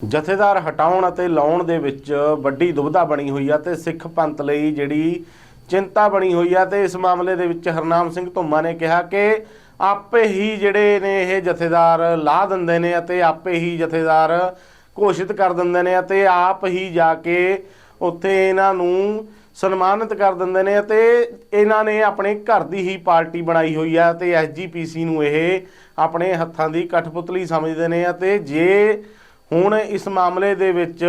ਜਥੇਦਾਰ ਹਟਾਉਣ ਅਤੇ ਲਾਉਣ ਦੇ ਵਿੱਚ ਵੱਡੀ ਦੁਬਿਧਾ ਬਣੀ ਹੋਈ ਆ ਤੇ ਸਿੱਖ ਪੰਥ ਲਈ ਜਿਹੜੀ ਚਿੰਤਾ ਬਣੀ ਹੋਈ ਆ ਤੇ ਇਸ ਮਾਮਲੇ ਦੇ ਵਿੱਚ ਹਰਨਾਮ ਸਿੰਘ ਧੁੰਮਾ ਨੇ ਕਿਹਾ ਕਿ ਆਪੇ ਹੀ ਜਿਹੜੇ ਨੇ ਇਹ ਜਥੇਦਾਰ ਲਾ ਦਿੰਦੇ ਨੇ ਅਤੇ ਆਪੇ ਹੀ ਜਥੇਦਾਰ ਘੋਸ਼ਿਤ ਕਰ ਦਿੰਦੇ ਨੇ ਅਤੇ ਆਪ ਹੀ ਜਾ ਕੇ ਉੱਥੇ ਇਹਨਾਂ ਨੂੰ ਸਨਮਾਨਿਤ ਕਰ ਦਿੰਦੇ ਨੇ ਅਤੇ ਇਹਨਾਂ ਨੇ ਆਪਣੇ ਘਰ ਦੀ ਹੀ ਪਾਰਟੀ ਬਣਾਈ ਹੋਈ ਆ ਤੇ ਐਸਜੀਪੀਸੀ ਨੂੰ ਇਹ ਆਪਣੇ ਹੱਥਾਂ ਦੀ ਕਠਪੁਤਲੀ ਸਮਝਦੇ ਨੇ ਅਤੇ ਜੇ ਹੁਣ ਇਸ ਮਾਮਲੇ ਦੇ ਵਿੱਚ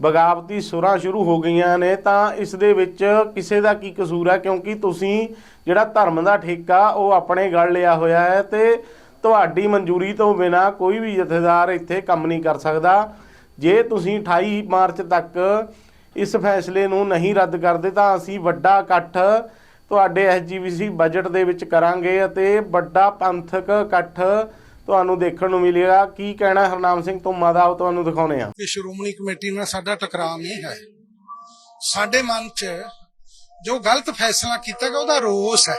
ਬਗਾਵਤੀ ਸੁਰਾਂ ਸ਼ੁਰੂ ਹੋ ਗਈਆਂ ਨੇ, ਤਾਂ ਇਸ ਦੇ ਵਿੱਚ ਕਿਸੇ ਦਾ ਕੀ ਕਸੂਰ ਹੈ ਕਿਉਂਕਿ ਤੁਸੀਂ ਜਿਹੜਾ ਧਰਮ ਦਾ ਠੇਕਾ, ਉਹ ਆਪਣੇ ਗਲ ਲਿਆ ਹੋਇਆ ਹੈ ਤੇ ਤੁਹਾਡੀ ਮਨਜ਼ੂਰੀ ਤੋਂ ਬਿਨਾ ਕੋਈ ਵੀ ਜਥੇਦਾਰ ਇੱਥੇ ਕੰਮ ਨਹੀਂ ਕਰ ਸਕਦਾ। ਜੇ ਤੁਸੀਂ 28 ਮਾਰਚ ਤੱਕ ਇਸ ਫੈਸਲੇ ਨੂੰ ਨਹੀਂ ਰੱਦ ਕਰਦੇ, ਤਾਂ ਅਸੀਂ ਵੱਡਾ ਇਕੱਠ ਤੁਹਾਡੇ ਐਸਜੀਬੀਸੀ ਬਜਟ ਦੇ ਵਿੱਚ ਕਰਾਂਗੇ ਅਤੇ ਵੱਡਾ ਪੰਥਕ ਇਕੱਠ ਤੁਹਾਨੂੰ ਦੇਖਣ ਨੂੰ ਮਿਲੇਗਾ। ਕੀ ਕਹਿਣਾ ਹਰਨਾਮ ਸਿੰਘ ਧੁੰਮਾ ਦਾ ਉਹ ਤੁਹਾਨੂੰ ਦਿਖਾਉਣੇ ਆ। ਕਿ ਸ਼੍ਰੋਮਣੀ ਕਮੇਟੀ ਨਾਲ ਸਾਡਾ ਟਕਰਾਅ ਨਹੀਂ ਹੈ। ਸਾਡੇ ਮਨ 'ਚ ਜੋ ਗਲਤ ਫੈਸਲਾ ਕੀਤਾ ਗਿਆ, ਉਹਦਾ ਰੋਸ ਹੈ।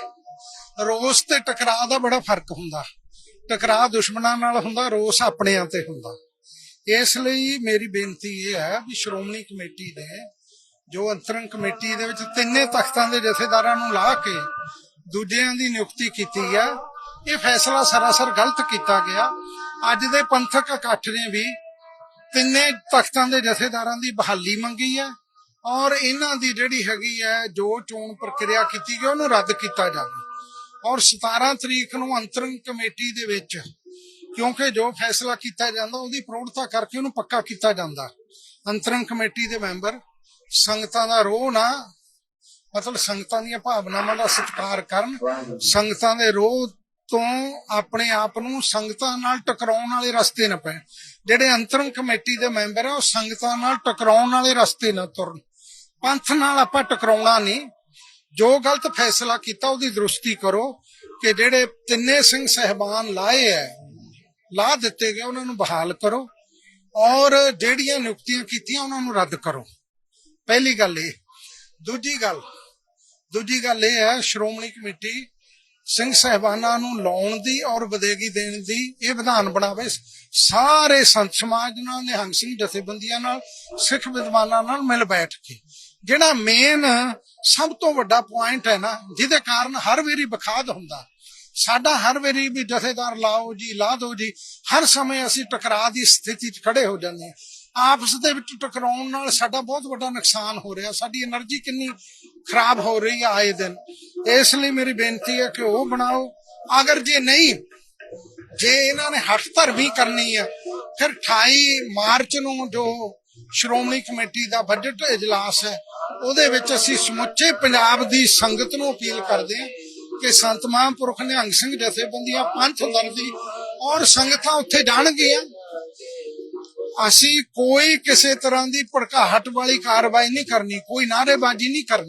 ਰੋਸ ਤੇ ਟਕਰਾਅ ਦਾ ਬੜਾ ਫ਼ਰਕ ਹੁੰਦਾ। ਟਕਰਾਅ ਦੁਸ਼ਮਣਾਂ ਨਾਲ ਹੁੰਦਾ, ਰੋਸ ਆਪਣਿਆਂ ਤੇ ਹੁੰਦਾ। ਇਸ ਲਈ ਮੇਰੀ ਬੇਨਤੀ ਇਹ ਹੈ ਵੀ ਸ਼੍ਰੋਮਣੀ ਕਮੇਟੀ ਨੇ ਜੋ ਅੰਤਰੰਗ ਕਮੇਟੀ ਦੇ ਵਿੱਚ ਤਿੰਨੇ ਤਖਤਾਂ ਦੇ ਜਥੇਦਾਰਾਂ ਨੂੰ ਲਾ ਕੇ ਦੂਜਿਆਂ ਦੀ ਨਿਯੁਕਤੀ ਕੀਤੀ ਹੈ ਇਹ ਫੈਸਲਾ ਸਰਾਸਰ ਗਲਤ ਕੀਤਾ ਗਿਆ। ਅੱਜ ਦੇ ਪੰਥਕ ਇਕੱਠ ਨੇ ਵੀ ਤਿੰਨੇ ਤਖਤਾਂ ਦੇ ਜਥੇਦਾਰਾਂ ਦੀ ਬਹਾਲੀ ਮੰਗੀ ਹੈ ਔਰ ਇਹਨਾਂ ਦੀ ਜਿਹੜੀ ਹੈਗੀ ਹੈ, ਜੋ ਚੋਣ ਪ੍ਰਕਿਰਿਆ ਕੀਤੀ ਗਈ, ਉਹਨੂੰ ਰੱਦ ਕੀਤਾ ਜਾਵੇ। ਔਰ 17 ਤਰੀਕ ਨੂੰ ਅੰਤਰੰਗ ਕਮੇਟੀ ਦੇ ਵਿੱਚ, ਕਿਉਂਕਿ ਜੋ ਫੈਸਲਾ ਕੀਤਾ ਜਾਂਦਾ, ਉਹਦੀ ਪ੍ਰੋੜਤਾ ਕਰਕੇ ਉਹਨੂੰ ਪੱਕਾ ਕੀਤਾ ਜਾਂਦਾ। ਅੰਤਰੰਗ ਕਮੇਟੀ ਦੇ ਮੈਂਬਰ, ਸੰਗਤਾਂ ਦਾ ਰੋਹ ਨਾ, ਮਤਲਬ ਸੰਗਤਾਂ ਦੀਆਂ ਭਾਵਨਾਵਾਂ ਦਾ ਸਤਿਕਾਰ ਕਰਨ, ਸੰਗਤਾਂ ਦੇ ਰੋਹ ਤੋਂ ਆਪਣੇ ਆਪ ਨੂੰ ਸੰਗਤਾਂ ਨਾਲ ਟਕਰਾਉਣ ਵਾਲੇ ਰਸਤੇ ਨਾ ਪੈਣ। ਜਿਹੜੇ ਅੰਤਰੰਗ ਕਮੇਟੀ ਦੇ ਮੈਂਬਰ ਆ, ਉਹ ਸੰਗਤਾਂ ਨਾਲ ਟਕਰਾਉਣ ਵਾਲੇ ਰਸਤੇ ਨਾ ਤੁਰਨ। ਪੰਥ ਨਾਲ ਆਪਾਂ ਟਕਰਾਉਣਾ ਨਹੀਂ। ਜੋ ਗਲਤ ਫੈਸਲਾ ਕੀਤਾ, ਉਹਦੀ ਦਰੁਸਤੀ ਕਰੋ ਕਿ ਜਿਹੜੇ ਤਿੰਨੇ ਸਿੰਘ ਸਹਿਬਾਨ ਲਾਏ ਐ ਲਾ ਦਿੱਤੇ ਗਏ, ਉਹਨਾਂ ਨੂੰ ਬਹਾਲ ਕਰੋ ਔਰ ਜਿਹੜੀਆਂ ਨਿਯੁਕਤੀਆਂ ਕੀਤੀਆਂ, ਉਹਨਾਂ ਨੂੰ ਰੱਦ ਕਰੋ। ਪਹਿਲੀ ਗੱਲ ਇਹ। ਦੂਜੀ ਗੱਲ ਦੂਜੀ ਗੱਲ ਇਹ ਹੈ, ਸ਼੍ਰੋਮਣੀ ਕਮੇਟੀ ਸਿੰਘ ਸਹਿਬਾਨਾਂ ਨੂੰ ਲਾਉਣ ਦੀ ਔਰ ਬਦੇਗੀ ਦੇਣ ਦੀ ਇਹ ਵਿਧਾਨ ਬਣਾਵੇ। ਸਾਰੇ ਸੰਤ ਸਮਾਜ ਨਾਲ, ਨਿਹੰਗ ਸਿੰਘ ਜਥੇਬੰਦੀਆਂ ਨਾਲ, ਸਿੱਖ ਵਿਦਵਾਨਾਂ ਨਾਲ ਮਿਲ ਬੈਠ ਕੇ। ਜਿਹੜਾ ਮੇਨ ਸਭ ਤੋਂ ਵੱਡਾ ਪੁਆਇੰਟ ਹੈ ਨਾ, ਜਿਹਦੇ ਕਾਰਨ ਹਰ ਵੇਰੀ ਬਖਾਦ ਹੁੰਦਾ। ਸਾਡਾ ਹਰ ਵਾਰੀ ਵੀ ਜਥੇਦਾਰ, ਲਾਓ ਜੀ, ਲਾ ਦਿਓ ਜੀ, ਹਰ ਸਮੇਂ ਅਸੀਂ ਟਕਰਾਅ ਦੀ ਸਥਿਤੀ 'ਚ ਖੜੇ ਹੋ ਜਾਂਦੇ ਹਾਂ। ਆਪਸ ਦੇ ਵਿੱਚ ਟਕਰਾਉਣ ਨਾਲ ਸਾਡਾ ਬਹੁਤ ਵੱਡਾ ਨੁਕਸਾਨ ਹੋ ਰਿਹਾ। ਸਾਡੀ એનર્ਜੀ ਕਿੰਨੀ ਖਰਾਬ ਹੋ ਰਹੀ ਹੈ ਆਏ ਦਿਨ। ਇਸ ਲਈ ਮੇਰੀ ਬੇਨਤੀ ਹੈ ਕਿ ਉਹ ਬਣਾਓ। ਅਗਰ ਜੇ ਨਹੀਂ, ਜੇ ਇਹਨਾਂ ਨੇ ਹੱਥ ਧਰਮੀ ਕਰਨੀ ਹੈ ਫਿਰ 28 ਮਾਰਚ ਨੂੰ ਜੋ ਸ਼੍ਰੋਮਣੀ ਕਮੇਟੀ ਦਾ ਬਜਟ ਇਜਲਾਸ ਹੈ, ਉਹਦੇ ਵਿੱਚ ਅਸੀਂ ਸਮੁੱਚੇ ਪੰਜਾਬ ਦੀ ਸੰਗਤ ਨੂੰ ਅਪੀਲ ਕਰਦੇ ਹਾਂ ਕਿ ਸੰਤ ਮਹਾਂਪੁਰਖ ਨਿਹੰਗ ਸਿੰਘ ਜਥੇਬੰਦੀਆਂ ਪੰਥ ਦਰਦੀ ਔਰ ਸੰਗਤਾਂ ਉੱਥੇ ਜਾਣਗੀਆਂ। ਅਸੀਂ ਕੋਈ ਕਿਸੇ ਤਰ੍ਹਾਂ ਦੀ ਭੜਕਾਹਟ ਵਾਲੀ ਕਾਰਵਾਈ ਨਹੀਂ ਕਰਨੀ, ਕੋਈ ਨਾਅਰੇਬਾਜ਼ੀ ਨਹੀਂ ਕਰਨੀ।